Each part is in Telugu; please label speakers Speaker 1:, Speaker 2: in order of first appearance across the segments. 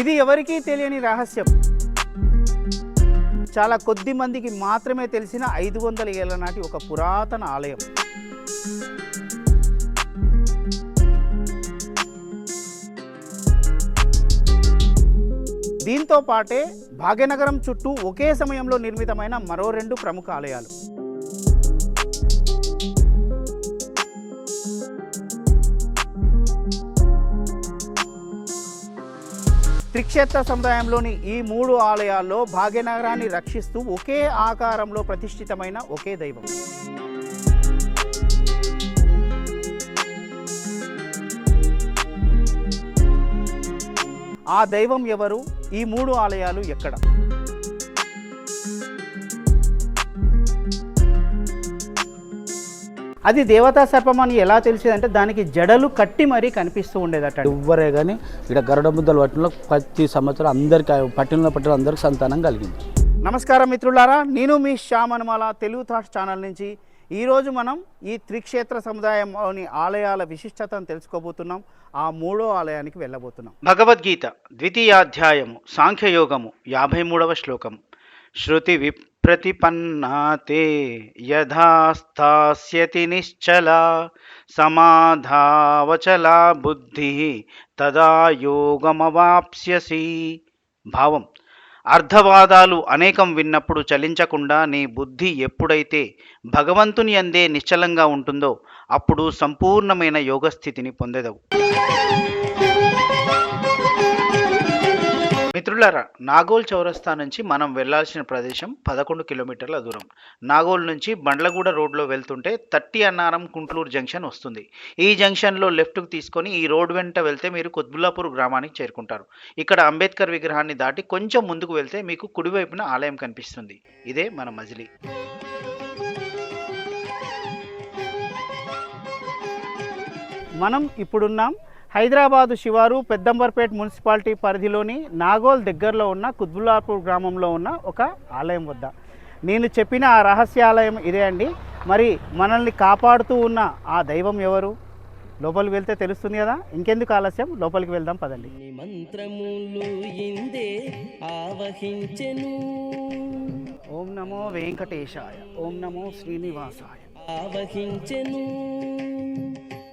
Speaker 1: ఇది ఎవరికీ తెలియని రహస్యం. చాలా కొద్ది మందికి మాత్రమే తెలిసిన ఐదు వందల ఏళ్ళ నాటి ఒక పురాతన ఆలయం. దీంతో పాటే భాగ్యనగరం చుట్టూ ఒకే సమయంలో నిర్మితమైన మరో రెండు ప్రముఖ ఆలయాలు. త్రిక్షేత్ర సముదాయంలోని ఈ మూడు ఆలయాల్లో భాగ్యనగరాన్ని రక్షిస్తూ ఒకే ఆకారంలో ప్రతిష్ఠితమైన ఒకే దైవం. ఆ దైవం ఎవరు? ఈ మూడు ఆలయాలు ఎక్కడ? అది దేవతా సర్పం అని ఎలా తెలిసేదంటే దానికి జడలు కట్టి మరీ కనిపిస్తూ ఉండేదట
Speaker 2: ఎవ్వరే కానీ ఇక్కడ గరుడ ముద్దలు పట్టణంలో ప్రతి సంవత్సరం అందరికి పట్టణంలో పట్టణం అందరికి సంతానం కలిగింది.
Speaker 1: నమస్కారం మిత్రులారా నేను మీ శ్యామనమాల తెలుగు థాట్స్ ఛానల్ నుంచి. ఈరోజు మనం ఈ త్రిక్షేత్ర సముదాయంలోని ఆలయాల విశిష్టతను తెలుసుకోబోతున్నాం. ఆ మూడో ఆలయానికి వెళ్ళబోతున్నాం.
Speaker 3: భగవద్గీత ద్వితీయాధ్యాయము సాంఖ్యయోగము యాభై మూడవ శ్లోకం శృతి విప్రతిపన్నాతే యథాస్థాస్యతి నిశ్చల సమాధావచలా బుద్ధి తదా యోగమవాప్స్యసి భావం అర్ధవాదాలు అనేకం విన్నప్పుడు చలించకుండా నీ బుద్ధి ఎప్పుడైతే భగవంతుని అందే నిశ్చలంగా ఉంటుందో అప్పుడు సంపూర్ణమైన యోగస్థితిని పొందెదవు. మిత్రులారా నాగోల్ చౌరస్తా నుంచి మనం వెళ్ళాల్సిన ప్రదేశం పదకొండు కిలోమీటర్ల దూరం. నాగోల్ నుంచి బండ్లగూడ రోడ్లో వెళ్తుంటే తట్టి అన్నారం కుంట్లూరు జంక్షన్ వస్తుంది. ఈ జంక్షన్లో లెఫ్ట్కు తీసుకొని ఈ రోడ్ వెంట వెళ్తే మీరు కుత్బుల్లాపూర్ గ్రామానికి చేరుకుంటారు. ఇక్కడ అంబేద్కర్ విగ్రహాన్ని దాటి కొంచెం ముందుకు వెళ్తే మీకు కుడివైపున ఆలయం కనిపిస్తుంది. ఇదే మన మజిలీ.
Speaker 1: మనం ఇప్పుడున్నాం హైదరాబాదు శివారు పెద్దంబర్పేట్ మున్సిపాలిటీ పరిధిలోని నాగోల్ దగ్గరలో ఉన్న కుత్బుల్లాపూర్ గ్రామంలో ఉన్న ఒక ఆలయం వద్ద. నేను చెప్పిన ఆ రహస్య ఆలయం ఇదే అండి. మరి మనల్ని కాపాడుతూ ఉన్న ఆ దైవం ఎవరు? లోపలికి వెళ్తే తెలుస్తుంది కదా. ఇంకెందుకు ఆలస్యం? లోపలికి వెళ్దాం పదండి.
Speaker 4: నీ మంత్రములు ఇందే ఆవహించెను.
Speaker 1: ఓం నమో వెంకటేశాయ. ఓం నమో శ్రీనివాసాయ.
Speaker 4: ఆవహించెను.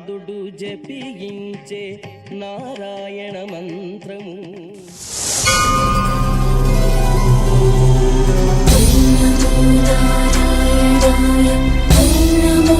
Speaker 4: నారదుడు జపించే నారాయణ మంత్రము.
Speaker 5: నమో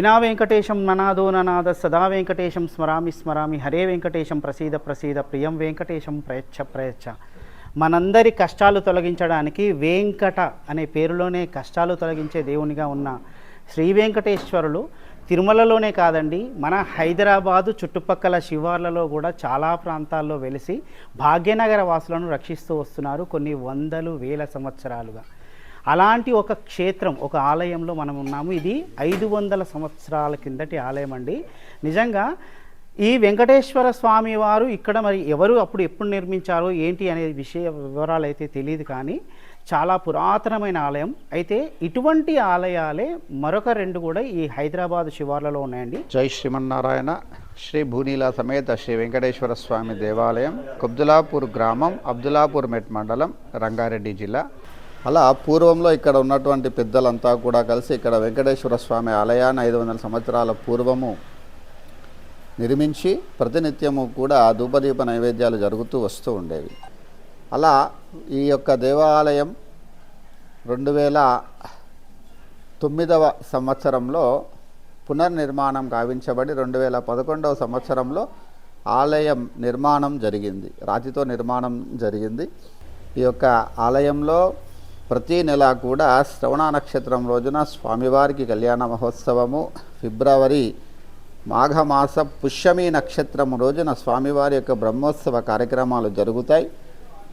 Speaker 1: వినా వెంకటేశం ననాదో ననాద సదా వెంకటేశం స్మరామి స్మరామి హరే వెంకటేశం ప్రసీద ప్రసీద ప్రియం వెంకటేశం ప్రయచ్చ ప్రయచ్చ. మనందరి కష్టాలు తొలగించడానికి వెంకట అనే పేరులోనే కష్టాలు తొలగించే దేవునిగా ఉన్న శ్రీ వెంకటేశ్వరులు తిరుమలలోనే కాదండి మన హైదరాబాదు చుట్టుపక్కల శివార్లలో కూడా చాలా ప్రాంతాల్లో వెలిసి భాగ్యనగర వాసులను రక్షిస్తూ వస్తున్నారు కొన్ని వందలు వేల సంవత్సరాలుగా. అలాంటి ఒక క్షేత్రం ఒక ఆలయంలో మనం ఉన్నాము. ఇది ఐదు వందల సంవత్సరాల కిందటి ఆలయం అండి. నిజంగా ఈ వెంకటేశ్వర స్వామి వారు ఇక్కడ మరి ఎవరు అప్పుడు ఎప్పుడు నిర్మించారో ఏంటి అనే విషయ వివరాలు అయితే తెలియదు కానీ చాలా పురాతనమైన ఆలయం. అయితే ఇటువంటి ఆలయాలే మరొక రెండు కూడా ఈ హైదరాబాద్ శివార్లలో ఉన్నాయండి.
Speaker 6: జై శ్రీమన్నారాయణ. శ్రీ భూనీల సమేత శ్రీ వెంకటేశ్వర స్వామి దేవాలయం కుబ్దులాపూర్ గ్రామం అబ్దులాపూర్ మెట్ మండలం రంగారెడ్డి జిల్లా. అలా పూర్వంలో ఇక్కడ ఉన్నటువంటి పెద్దలంతా కూడా కలిసి ఇక్కడ వెంకటేశ్వర స్వామి ఆలయాన్ని ఐదు వందల సంవత్సరాల పూర్వము నిర్మించి ప్రతినిత్యము కూడా ధూపదీప నైవేద్యాలు జరుగుతూ వస్తూ ఉండేవి. అలా ఈ యొక్క దేవాలయం రెండు వేల తొమ్మిదవ సంవత్సరంలో పునర్నిర్మాణం గావించబడి రెండు వేల పదకొండవ సంవత్సరంలో ఆలయం నిర్మాణం జరిగింది. రాతితో నిర్మాణం జరిగింది. ఈ యొక్క ఆలయంలో ప్రతి నెల కూడా శ్రవణ నక్షత్రం రోజున స్వామివారికి కళ్యాణ మహోత్సవము. ఫిబ్రవరి మాఘమాస పుష్యమి నక్షత్రం రోజున స్వామివారి యొక్క బ్రహ్మోత్సవ కార్యక్రమాలు జరుగుతాయి.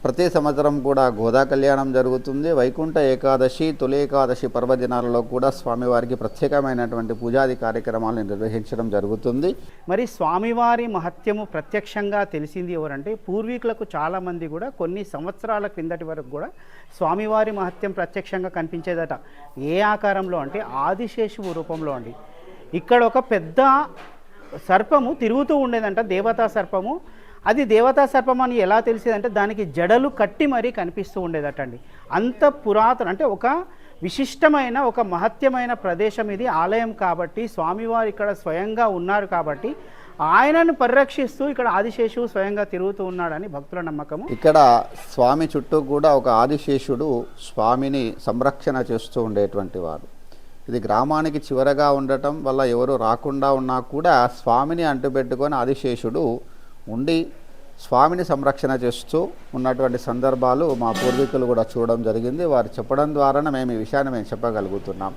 Speaker 6: ప్రతి సంవత్సరం కూడా గోదా కళ్యాణం జరుగుతుంది. వైకుంఠ ఏకాదశి తొలి ఏకాదశి పర్వదినాలలో కూడా స్వామివారికి ప్రత్యేకమైనటువంటి పూజాది కార్యక్రమాలను నిర్వహించడం జరుగుతుంది.
Speaker 1: మరి స్వామివారి మహత్యము ప్రత్యక్షంగా తెలిసింది ఎవరంటే పూర్వీకులకు చాలామంది కూడా కొన్ని సంవత్సరాల క్రిందటి వరకు కూడా స్వామివారి మహత్యం ప్రత్యక్షంగా కనిపించేదట. ఏ ఆకారంలో అంటే ఆదిశేషువు రూపంలో అండి. ఇక్కడ ఒక పెద్ద సర్పము తిరుగుతూ ఉండేదంట దేవతా సర్పము. అది దేవతా సర్పం అని ఎలా తెలిసేదంటే దానికి జడలు కట్టి మరీ కనిపిస్తూ ఉండేదటండి. అంత పురాతన అంటే ఒక విశిష్టమైన ఒక మహత్యమైన ప్రదేశం ఇది ఆలయం కాబట్టి స్వామివారు ఇక్కడ స్వయంగా ఉన్నారు కాబట్టి ఆయనను పరిరక్షిస్తూ ఇక్కడ ఆదిశేషువు స్వయంగా తిరుగుతూ ఉన్నాడని భక్తుల నమ్మకము.
Speaker 6: ఇక్కడ స్వామి చుట్టూ కూడా ఒక ఆదిశేషుడు స్వామిని సంరక్షణ చేస్తూ ఉండేటువంటి వారు. ఇది గ్రామానికి చివరగా ఉండటం వల్ల ఎవరు రాకుండా ఉన్నా కూడా స్వామిని అంటుపెట్టుకొని ఆదిశేషుడు ఉండి స్వామిని సంరక్షణ చేస్తూ ఉన్నటువంటి సందర్భాలు మా పూర్వీకులు కూడా చూడడం జరిగింది. వారు చెప్పడం ద్వారానే మేము ఈ విషయాన్ని మేము చెప్పగలుగుతున్నాం.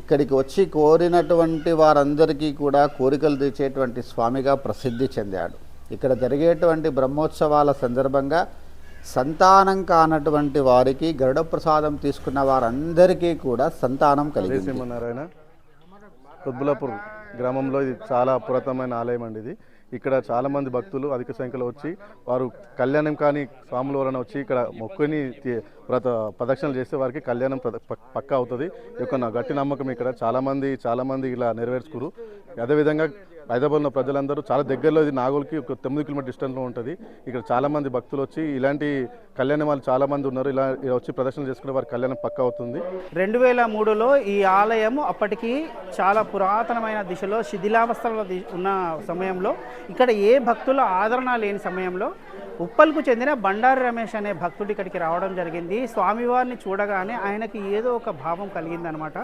Speaker 6: ఇక్కడికి వచ్చి కోరినటువంటి వారందరికీ కూడా కోరికలు తీర్చేటువంటి స్వామిగా ప్రసిద్ధి చెందాడు. ఇక్కడ జరిగేటువంటి బ్రహ్మోత్సవాల సందర్భంగా సంతానం కానటువంటి వారికి గరుడ ప్రసాదం తీసుకున్న వారందరికీ కూడా సంతానం కలిగింది.
Speaker 7: శ్రీమన్నారాయణ కుత్బులాపూర్ గ్రామంలో ఇది చాలా పురాతనమైన ఆలయం అండి ఇది. ఇక్కడ చాలామంది భక్తులు అధిక సంఖ్యలో వచ్చి వారు కళ్యాణం కాని స్వాముల వలన వచ్చి ఇక్కడ మొక్కుని వ్రత ప్రదక్షిణలు చేస్తే వారికి కళ్యాణం ప్రద- పక్కా అవుతుంది. ఈ యొక్క గట్టి నమ్మకం ఇక్కడ. చాలామంది చాలామంది ఇలా నెరవేర్చుకురు. అదేవిధంగా హైదరాబాద్లో ప్రజలందరూ చాలా దగ్గరలో ఇది నాగోల్కి ఒక తొమ్మిది కిలోమీటర్ డిస్టెన్స్లో ఉంటుంది. ఇక్కడ చాలామంది భక్తులు వచ్చి ఇలాంటి కళ్యాణం వాళ్ళు చాలామంది ఉన్నారు. ఇలా వచ్చి ప్రదర్శన చేసుకునే వారి కళ్యాణం పక్క అవుతుంది.
Speaker 1: రెండు వేల మూడులో ఈ ఆలయం అప్పటికి చాలా పురాతనమైన దిశలో శిథిలావస్థలో ఉన్న సమయంలో ఇక్కడ ఏ భక్తుల ఆదరణ లేని సమయంలో ఉప్పల్కు చెందిన బండారి రమేష్ అనే భక్తుడు ఇక్కడికి రావడం జరిగింది. స్వామివారిని చూడగానే ఆయనకి ఏదో ఒక భావం కలిగిందనమాట.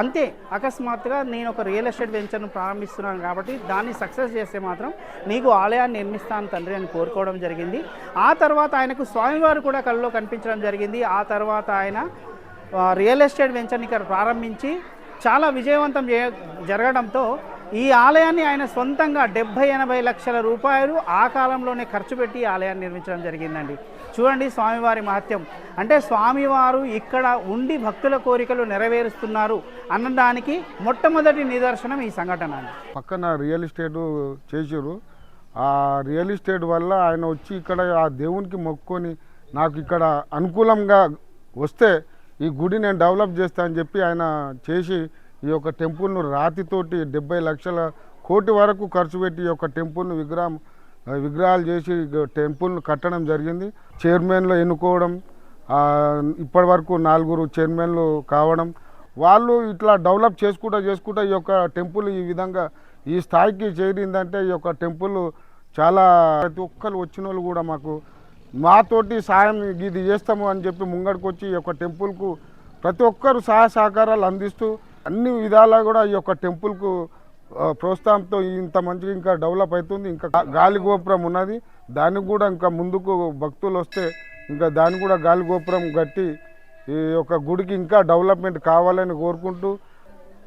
Speaker 1: అంతే అకస్మాత్తుగా నేను ఒక రియల్ ఎస్టేట్ వెంచర్ను ప్రారంభిస్తున్నాను కాబట్టి దాన్ని సక్సెస్ చేస్తే మాత్రం నీకు ఆలయాన్ని నిర్మిస్తాను తండ్రి అని కోరుకోవడం జరిగింది. ఆ తర్వాత ఆయనకు స్వామివారు కూడా కళ్ళలో కనిపించడం జరిగింది. ఆ తర్వాత ఆయన రియల్ ఎస్టేట్ వెంచర్ని ఇక్కడ ప్రారంభించి చాలా విజయవంతం చే జరగడంతో ఈ ఆలయాన్ని ఆయన సొంతంగా డెబ్భై ఎనభై లక్షల రూపాయలు ఆ కాలంలోనే ఖర్చు పెట్టి ఆలయాన్ని నిర్మించడం జరిగిందండి. చూడండి స్వామివారి మహత్యం. అంటే స్వామివారు ఇక్కడ ఉండి భక్తుల కోరికలు నెరవేరుస్తున్నారు అన్నదానికి మొట్టమొదటి నిదర్శనం ఈ సంఘటన
Speaker 8: పక్కన రియల్ ఎస్టేట్ చేశారు ఆ రియల్ ఎస్టేట్ వల్ల ఆయన వచ్చి ఇక్కడ ఆ దేవునికి మొక్కుకొని నాకు ఇక్కడ అనుకూలంగా వస్తే ఈ గుడి నేను డెవలప్ చేస్తా అని చెప్పి ఆయన చేసి ఈ యొక్క టెంపుల్ను రాతితోటి డెబ్బై లక్షల కోటి వరకు ఖర్చు పెట్టి ఈ యొక్క టెంపుల్ను విగ్రహం విగ్రహాలు చేసి టెంపుల్ను కట్టడం జరిగింది. చైర్మన్లు ఎన్నుకోవడం ఇప్పటి వరకు నాలుగురు చైర్మన్లు కావడం. వాళ్ళు ఇట్లా డెవలప్ చేసుకుంటా చేసుకుంటా ఈ యొక్క టెంపుల్ ఈ విధంగా ఈ స్థాయికి చేరిందంటే ఈ యొక్క టెంపుల్ చాలా ప్రతి ఒక్కరు వచ్చిన వాళ్ళు కూడా మాకు మాతోటి సాయం ఇది చేస్తాము అని చెప్పి ముంగడికి వచ్చి ఈ యొక్క టెంపుల్కు ప్రతి ఒక్కరు సహాయ సహకారాలు అందిస్తూ అన్ని విధాలా కూడా ఈ యొక్క టెంపుల్కు ప్రోత్సాహంతో ఇంత మంచిగా ఇంకా డెవలప్ అవుతుంది ఇంకా గాలి గోపురం ఉన్నది. దానికి కూడా ఇంకా ముందుకు భక్తులు వస్తే ఇంకా దాన్ని కూడా గాలి గోపురం కట్టి ఈ యొక్క గుడికి ఇంకా డెవలప్మెంట్ కావాలని కోరుకుంటూ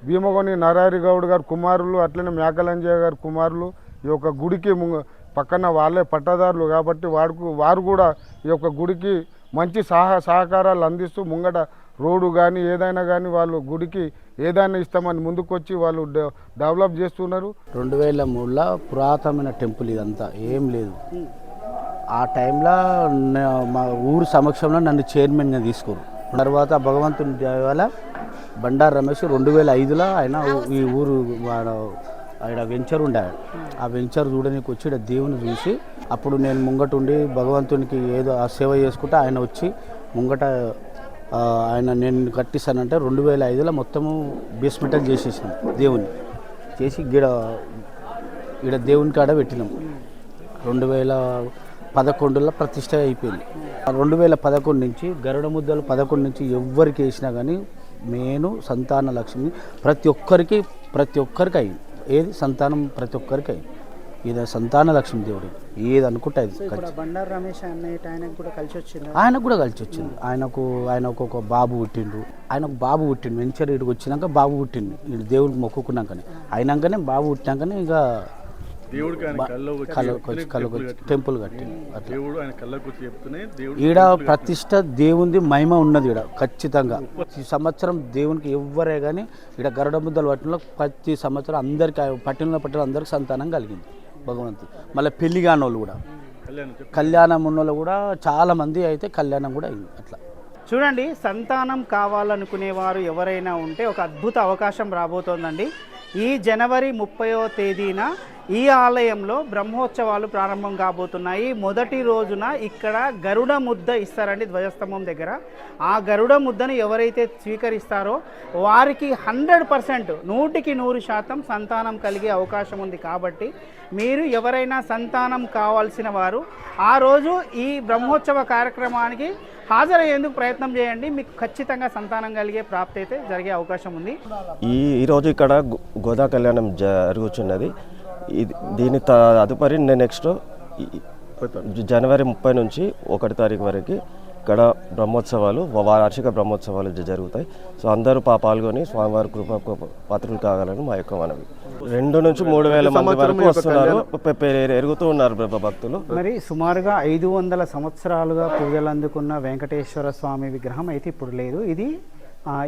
Speaker 8: భీమగోని నరహరి గౌడ్ గారు కుమారులు అట్లనే మేకలంజయ్య గారు కుమారులు ఈ యొక్క గుడికి ముంగ- పక్కన వాళ్ళే పట్టదారులు కాబట్టి వాడుకు వారు కూడా ఈ యొక్క గుడికి మంచి సహ సహకారాలు అందిస్తూ ముంగట రోడ్డు కానీ ఏదైనా కానీ వాళ్ళు గుడికి ఏదైనా ఇస్తామని ముందుకొచ్చి వాళ్ళు డెవలప్ చేస్తున్నారు.
Speaker 2: రెండు వేల మూడులో పురాతనమైన టెంపుల్ ఇదంతా. ఏం లేదు. ఆ టైంలో మా ఊరు సమక్షంలో నన్ను చైర్మన్గా తీసుకోరు. తర్వాత భగవంతుని దేవాల బండారు రమేష్ రెండు వేల ఐదులో ఆయన ఈ ఊరు ఆయన వెంచర్ ఉండే. ఆ వెంచర్ చూడడానికి వచ్చి దేవుని చూసి అప్పుడు నేను ముంగట ఉండి భగవంతునికి ఏదో ఆ సేవ చేసుకుంటే ఆయన వచ్చి ముంగట ఆయన నేను కట్టిస్తానంటే రెండు వేల ఐదులో మొత్తము బేస్మెంటల్ చేసేసాను దేవుని చేసి గిడ ఈడ దేవుని కాడ పెట్టినాం. రెండు వేల పదకొండులో ప్రతిష్ట అయిపోయింది. ఆ రెండు వేల పదకొండు నుంచి గరుడ ముద్దలు పదకొండు నుంచి ఎవ్వరికి వేసినా కానీ నేను సంతాన లక్ష్మి ప్రతి ఒక్కరికి ప్రతి ఒక్కరికి అయింది. ఏది? సంతానం ప్రతి ఒక్కరికి అయింది. ఇది సంతాన లక్ష్మి దేవుడు. ఏది అనుకుంటే అది
Speaker 1: బండారు రమేష్ అన్నయ్య ఆయనకు కూడా కలిసి వచ్చింది?
Speaker 2: ఆయనకు కూడా కలిసి వచ్చింది. ఆయనకు ఆయనకు ఒక బాబు పుట్టిండు ఆయనకు బాబు పుట్టిండు. వెంచర్ ఇడికి వచ్చినాక బాబు పుట్టిండు. వీడు దేవుడికి మొక్కుకున్నాకనే. అయినాకనే బాబు పుట్టినాకనే ఇక
Speaker 7: దేవుడికి ఆయన
Speaker 2: కళ్ళకు కళ్ళకు
Speaker 7: టెంపుల్
Speaker 2: అట్లా.
Speaker 7: దేవుడు ఆయన కళ్ళకు వచ్చి చెప్తూనే దేవుడు
Speaker 2: ఈడ. ప్రతిష్ట దేవుంది మహిమ ఉన్నది ఈడ ఖచ్చితంగా. ఈ సంవత్సరం దేవునికి ఎవ్వరే కానీ ఈడ గరుడ ముద్దలు పట్టణంలో ప్రతి సంవత్సరం అందరికి పట్టణంలో పట్టణం అందరికి సంతానం కలిగింది. భగవంతుడు. మళ్ళీ పెళ్ళి కాని వాళ్ళు కూడా.
Speaker 7: కళ్యాణం
Speaker 2: ఉన్నోళ్ళు ఉన్న వాళ్ళు కూడా చాలా మంది అయితే కళ్యాణం కూడా అయింది అట్లా.
Speaker 1: చూడండి సంతానం కావాలనుకునేవారు ఎవరైనా ఉంటే ఒక అద్భుత అవకాశం రాబోతోందండి. ఈ జనవరి ముప్పయో తేదీన ఈ ఆలయంలో బ్రహ్మోత్సవాలు ప్రారంభం కాబోతున్నాయి. మొదటి రోజున ఇక్కడ గరుడ ముద్ద ఇస్తారండి ధ్వజస్తంభం దగ్గర. ఆ గరుడ ముద్దను ఎవరైతే స్వీకరిస్తారో వారికి హండ్రెడ్ పర్సెంట్ నూటికి నూరు శాతం సంతానం కలిగే అవకాశం ఉంది కాబట్టి మీరు ఎవరైనా సంతానం కావాల్సిన వారు ఆ రోజు ఈ బ్రహ్మోత్సవ కార్యక్రమానికి హాజరయ్యేందుకు ప్రయత్నం చేయండి. మీకు ఖచ్చితంగా సంతానం కలిగే ప్రాప్తి అయితే జరిగే అవకాశం ఉంది.
Speaker 9: ఈ ఈరోజు ఇక్కడ గోదా కళ్యాణం జరుగుతున్నది ఇది దీని తదుపరి నేను నెక్స్ట్ జనవరి ముప్పై నుంచి ఒకటి తారీఖు వరకు ఇక్కడ బ్రహ్మోత్సవాలు వార్షిక బ్రహ్మోత్సవాలు జరుగుతాయి. సో అందరూ పా పాల్గొని స్వామివారి కృప పాత్రలు కావాలని మా యొక్క మనవి. రెండు నుంచి మూడు వేల మంది వరకు వస్తున్నారు. ఎరుగుతూ ఉన్నారు భక్తులు.
Speaker 1: మరి సుమారుగా ఐదు వందల సంవత్సరాలుగా పూజలు అందుకున్న వెంకటేశ్వర స్వామి విగ్రహం అయితే ఇప్పుడు లేదు. ఇది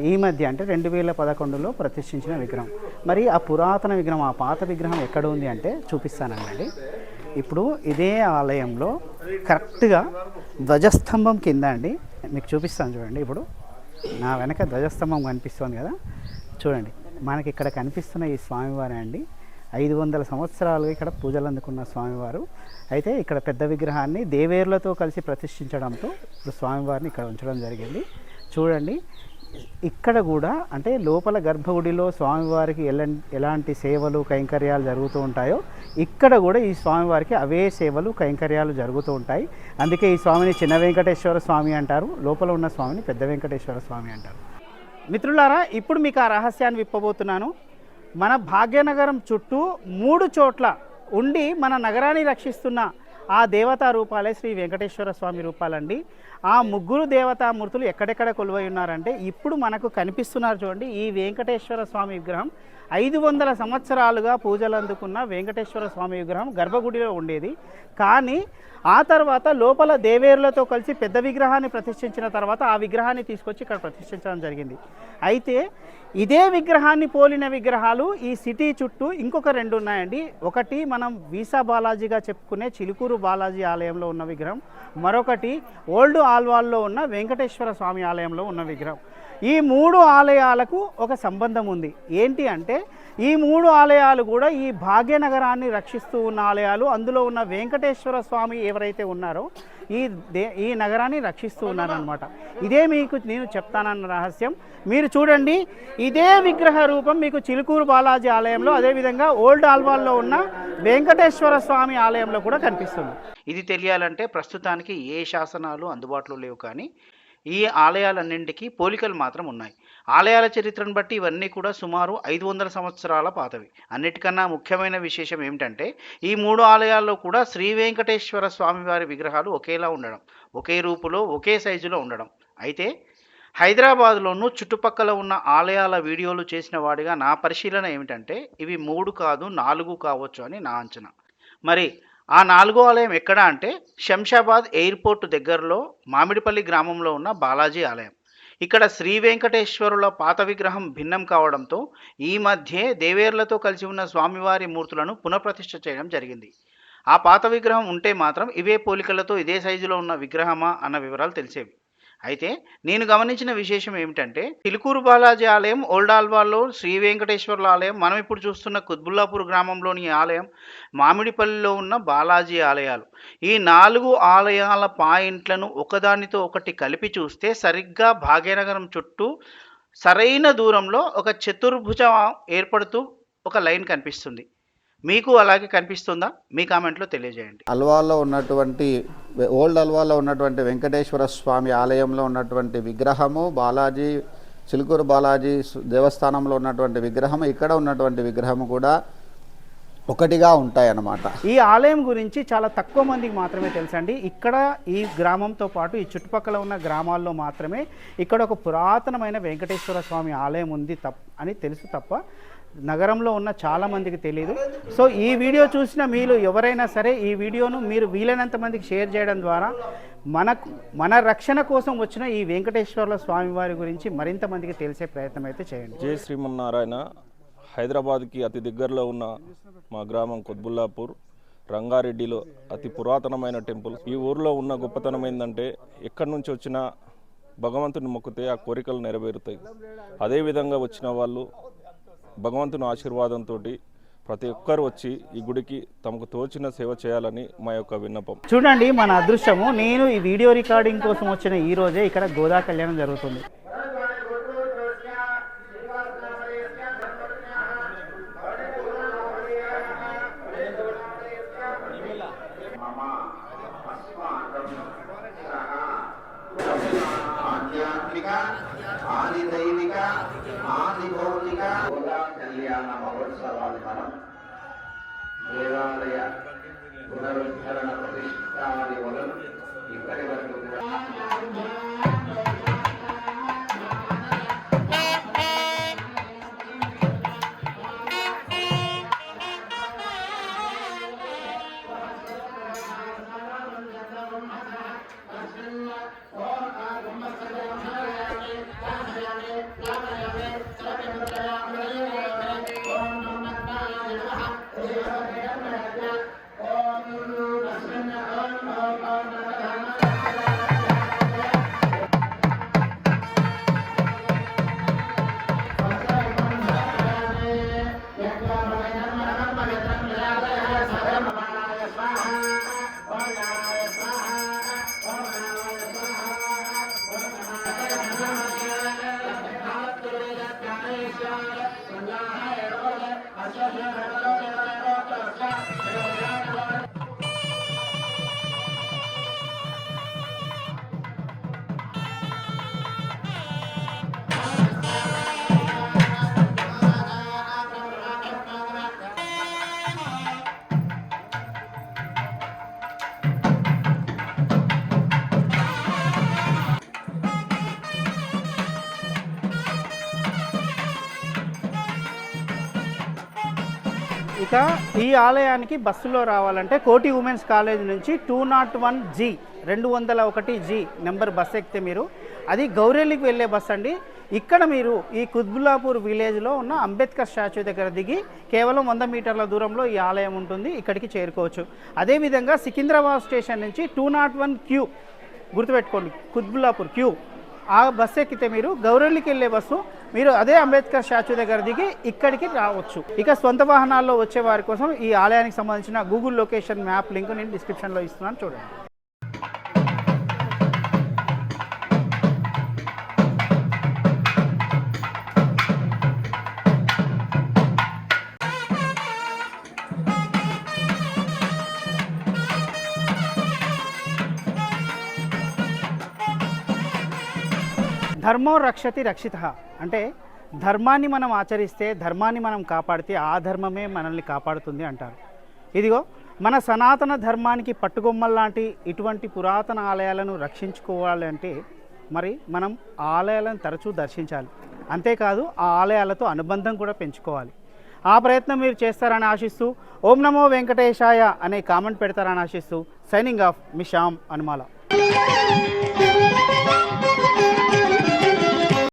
Speaker 1: ఈ మధ్య అంటే రెండు వేల పదకొండులో ప్రతిష్ఠించిన విగ్రహం. మరి ఆ పురాతన విగ్రహం ఆ పాత విగ్రహం ఎక్కడ ఉంది అంటే చూపిస్తానండి ఇప్పుడు ఇదే ఆలయంలో కరెక్ట్గా ధ్వజస్తంభం కింద అండి మీకు చూపిస్తాను చూడండి ఇప్పుడు. నా వెనక ధ్వజస్తంభం కనిపిస్తుంది కదా. చూడండి మనకి ఇక్కడ కనిపిస్తున్న ఈ స్వామివారే అండి. ఐదు వందల సంవత్సరాలుగా ఇక్కడ పూజలు అందుకున్న స్వామివారు. అయితే ఇక్కడ పెద్ద విగ్రహాన్ని దేవేర్లతో కలిసి ప్రతిష్ఠించడంతో ఇప్పుడు స్వామివారిని ఇక్కడ ఉంచడం జరిగింది. చూడండి ఇక్కడ కూడా అంటే లోపల గర్భగుడిలో స్వామివారికి ఎలా ఎలాంటి సేవలు కైంకర్యాలు జరుగుతూ ఉంటాయో ఇక్కడ కూడా ఈ స్వామివారికి అవే సేవలు కైంకర్యాలు జరుగుతూ ఉంటాయి. అందుకే ఈ స్వామిని చిన్న వెంకటేశ్వర స్వామి అంటారు. లోపల ఉన్న స్వామిని పెద్ద వెంకటేశ్వర స్వామి అంటారు. మిత్రులారా ఇప్పుడు మీకు ఆ రహస్యాన్ని విప్పబోతున్నాను. మన భాగ్యనగరం చుట్టూ మూడు చోట్ల ఉండి మన నగరాన్ని రక్షిస్తున్న ఆ దేవతా రూపాలే శ్రీ వెంకటేశ్వర స్వామి రూపాలండి. ఆ ముగ్గురు దేవతామూర్తులు ఎక్కడెక్కడ కొలువై ఉన్నారంటే ఇప్పుడు మనకు కనిపిస్తున్నారు చూడండి ఈ వెంకటేశ్వర స్వామి విగ్రహం ఐదు వందల సంవత్సరాలుగా పూజలు అందుకున్న వెంకటేశ్వర స్వామి విగ్రహం గర్భగుడిలో ఉండేది. కానీ ఆ తర్వాత లోపల దేవేరులతో కలిసి పెద్ద విగ్రహాన్ని ప్రతిష్ఠించిన తర్వాత ఆ విగ్రహాన్ని తీసుకొచ్చి ఇక్కడ ప్రతిష్ఠించడం జరిగింది. అయితే ఇదే విగ్రహాన్ని పోలిన విగ్రహాలు ఈ సిటీ చుట్టూ ఇంకొక రెండు ఉన్నాయండి. ఒకటి మనం వీసా బాలాజీగా చెప్పుకునే చిలుకూరు బాలాజీ ఆలయంలో ఉన్న విగ్రహం. మరొకటి ఓల్డ్ ఆల్వాల్లో ఉన్న వెంకటేశ్వర స్వామి ఆలయంలో ఉన్న విగ్రహం. ఈ మూడు ఆలయాలకు ఒక సంబంధం ఉంది. ఏంటి అంటే ఈ మూడు ఆలయాలు కూడా ఈ భాగ్యనగరాన్ని రక్షిస్తూ ఉన్న ఆలయాలు అందులో ఉన్న వెంకటేశ్వర స్వామి ఎవరైతే ఉన్నారో ఈ దే ఈ నగరాన్ని రక్షిస్తూ ఉన్నారనమాట ఇదే మీకు నేను చెప్తానన్న రహస్యం. మీరు చూడండి ఇదే విగ్రహ రూపం మీకు చిలుకూరు బాలాజీ ఆలయంలో అదేవిధంగా ఓల్డ్ ఆల్వాల్లో ఉన్న వెంకటేశ్వర స్వామి ఆలయంలో కూడా కనిపిస్తుంది.
Speaker 3: ఇది తెలియాలంటే ప్రస్తుతానికి ఏ శాసనాలు అందుబాటులో లేవు కానీ ఈ ఆలయాలన్నింటికీ పోలికలు మాత్రం ఉన్నాయి. ఆలయాల చరిత్రను బట్టి ఇవన్నీ కూడా సుమారు ఐదు వందల సంవత్సరాల పాతవి. అన్నిటికన్నా ముఖ్యమైన విశేషం ఏమిటంటే ఈ మూడు ఆలయాల్లో కూడా శ్రీ వెంకటేశ్వర స్వామివారి విగ్రహాలు ఒకేలా ఉండడం ఒకే రూపులో ఒకే సైజులో ఉండడం. అయితే హైదరాబాద్లోనూ చుట్టుపక్కల ఉన్న ఆలయాల వీడియోలు చేసిన వాడిగా నా పరిశీలన ఏమిటంటే ఇవి మూడు కాదు నాలుగు కావచ్చు అని నా అంచనా. మరి ఆ నాలుగో ఆలయం ఎక్కడ అంటే శంషాబాద్ ఎయిర్పోర్ట్ దగ్గరలో మామిడిపల్లి గ్రామంలో ఉన్న బాలాజీ ఆలయం. ఇక్కడ శ్రీ వెంకటేశ్వరుల పాత విగ్రహం భిన్నం కావడంతో ఈ మధ్యే దేవేర్లతో కలిసి ఉన్న స్వామివారి మూర్తులను పునఃప్రతిష్ఠ చేయడం జరిగింది. ఆ పాత విగ్రహం ఉంటే మాత్రం ఇవే పోలికలతో ఇదే సైజులో ఉన్న విగ్రహమా అన్న వివరాలు తెలిసేవి. అయితే నేను గమనించిన విశేషం ఏమిటంటే తిలుకూరు బాలాజీ ఆలయం ఓల్డ్ ఆల్వాల్లో శ్రీ వెంకటేశ్వర్ల ఆలయం మనం ఇప్పుడు చూస్తున్న కుత్బుల్లాపూర్ గ్రామంలోని ఆలయం మామిడిపల్లిలో ఉన్న బాలాజీ ఆలయాలు. ఈ నాలుగు ఆలయాల పాయింట్లను ఒకదానితో ఒకటి కలిపి చూస్తే సరిగ్గా భాగ్యనగరం చుట్టూ సరైన దూరంలో ఒక చతుర్భుజం ఏర్పడుతూ ఒక లైన్ కనిపిస్తుంది. మీకు అలాగే కనిపిస్తుందా? మీ కామెంట్లో తెలియజేయండి.
Speaker 6: అల్వాలో ఉన్నటువంటి ఓల్డ్ అల్వాలో ఉన్నటువంటి వెంకటేశ్వర స్వామి ఆలయంలో ఉన్నటువంటి విగ్రహము బాలాజీ చిలుకూరు బాలాజీ దేవస్థానంలో ఉన్నటువంటి విగ్రహము ఇక్కడ ఉన్నటువంటి విగ్రహము కూడా ఒకటిగా ఉంటాయన్నమాట.
Speaker 1: ఈ ఆలయం గురించి చాలా తక్కువ మందికి మాత్రమే తెలుసండి. ఇక్కడ ఈ గ్రామంతో పాటు ఈ చుట్టుపక్కల ఉన్న గ్రామాల్లో మాత్రమే ఇక్కడ ఒక పురాతనమైన వెంకటేశ్వర స్వామి ఆలయం ఉంది తప్ప అని తెలుసు తప్ప నగరంలో ఉన్న చాలా మందికి తెలియదు సో ఈ వీడియో చూసిన మీరు ఎవరైనా సరే ఈ వీడియోను మీరు వీలైనంత మందికి షేర్ చేయడం ద్వారా మనకు మన రక్షణ కోసం వచ్చిన ఈ వెంకటేశ్వర్ల స్వామి వారి గురించి మరింత మందికి తెలిసే ప్రయత్నం అయితే చేయండి.
Speaker 10: జై శ్రీమన్నారాయణ. హైదరాబాద్కి అతి దగ్గరలో ఉన్న మా గ్రామం కొద్బుల్లాపూర్ రంగారెడ్డిలో అతి పురాతనమైన టెంపుల్. ఈ ఊరిలో ఉన్న గొప్పతనం ఏంటంటే ఎక్కడి నుంచి వచ్చినా భగవంతుని మొక్కితే ఆ కోరికలు నెరవేరుతాయి. అదేవిధంగా వచ్చిన వాళ్ళు భగవంతుని ఆశీర్వాదంతో ప్రతి ఒక్కరు వచ్చి ఈ గుడికి తమకు తోచిన సేవ చేయాలని మా యొక్క విన్నపం.
Speaker 1: చూడండి మన అదృష్టము నేను ఈ వీడియో రికార్డింగ్ కోసం వచ్చిన ఈ రోజే ఇక్కడ గోదా కళ్యాణం జరుగుతుంది.
Speaker 11: దేవాలయ పునరుద్ధరణ ప్రతిష్టాది మొదలు ఇప్పటి వరకు
Speaker 1: ఇక ఈ ఆలయానికి బస్సులో రావాలంటే కోటి ఉమెన్స్ కాలేజ్ నుంచి టూ నాట్ వన్ జీ రెండు వందల ఒకటి జీ నెంబర్ బస్ ఎక్కితే మీరు. అది గౌరెల్లికి వెళ్ళే బస్ అండి. ఇక్కడ మీరు ఈ కుత్బుల్లాపూర్ విలేజ్లో ఉన్న అంబేద్కర్ స్టాచ్యూ దగ్గర దిగి కేవలం వంద మీటర్ల దూరంలో ఈ ఆలయం ఉంటుంది ఇక్కడికి చేరుకోవచ్చు. అదేవిధంగా సికింద్రాబాద్ స్టేషన్ నుంచి టూ నాట్ వన్ క్యూ గుర్తుపెట్టుకోండి కుత్బుల్లాపూర్ క్యూ. ఆ బస్సు ఎక్కితే మీరు గౌరెల్లికి వెళ్ళే బస్సు మీరు అదే అంబేద్కర్ స్టాచ్యూ దగ్గర దిగి ఇక్కడికి రావచ్చు. ఇక సొంత వాహనాల్లో వచ్చే వారి కోసం ఈ ఆలయానికి సంబంధించిన గూగుల్ లొకేషన్ మ్యాప్ లింక్ నేను డిస్క్రిప్షన్లో ఇస్తున్నాను చూడండి. ధర్మో రక్షతి రక్షిత. అంటే ధర్మాన్ని మనం ఆచరిస్తే ధర్మాన్ని మనం కాపాడితే ఆ ధర్మమే మనల్ని కాపాడుతుంది అంటారు. ఇదిగో మన సనాతన ధర్మానికి పట్టుకొమ్మల్లాంటి ఇటువంటి పురాతన ఆలయాలను రక్షించుకోవాలంటే మరి మనం ఆ ఆలయాలను తరచూ దర్శించాలి. అంతేకాదు ఆ ఆలయాలతో అనుబంధం కూడా పెంచుకోవాలి. ఆ ప్రయత్నం మీరు చేస్తారని ఆశిస్తూ ఓం నమో వెంకటేశాయ అనే కామెంట్ పెడతారని ఆశిస్తూ సైనింగ్ ఆఫ్ మిషామ్ అనుమాల.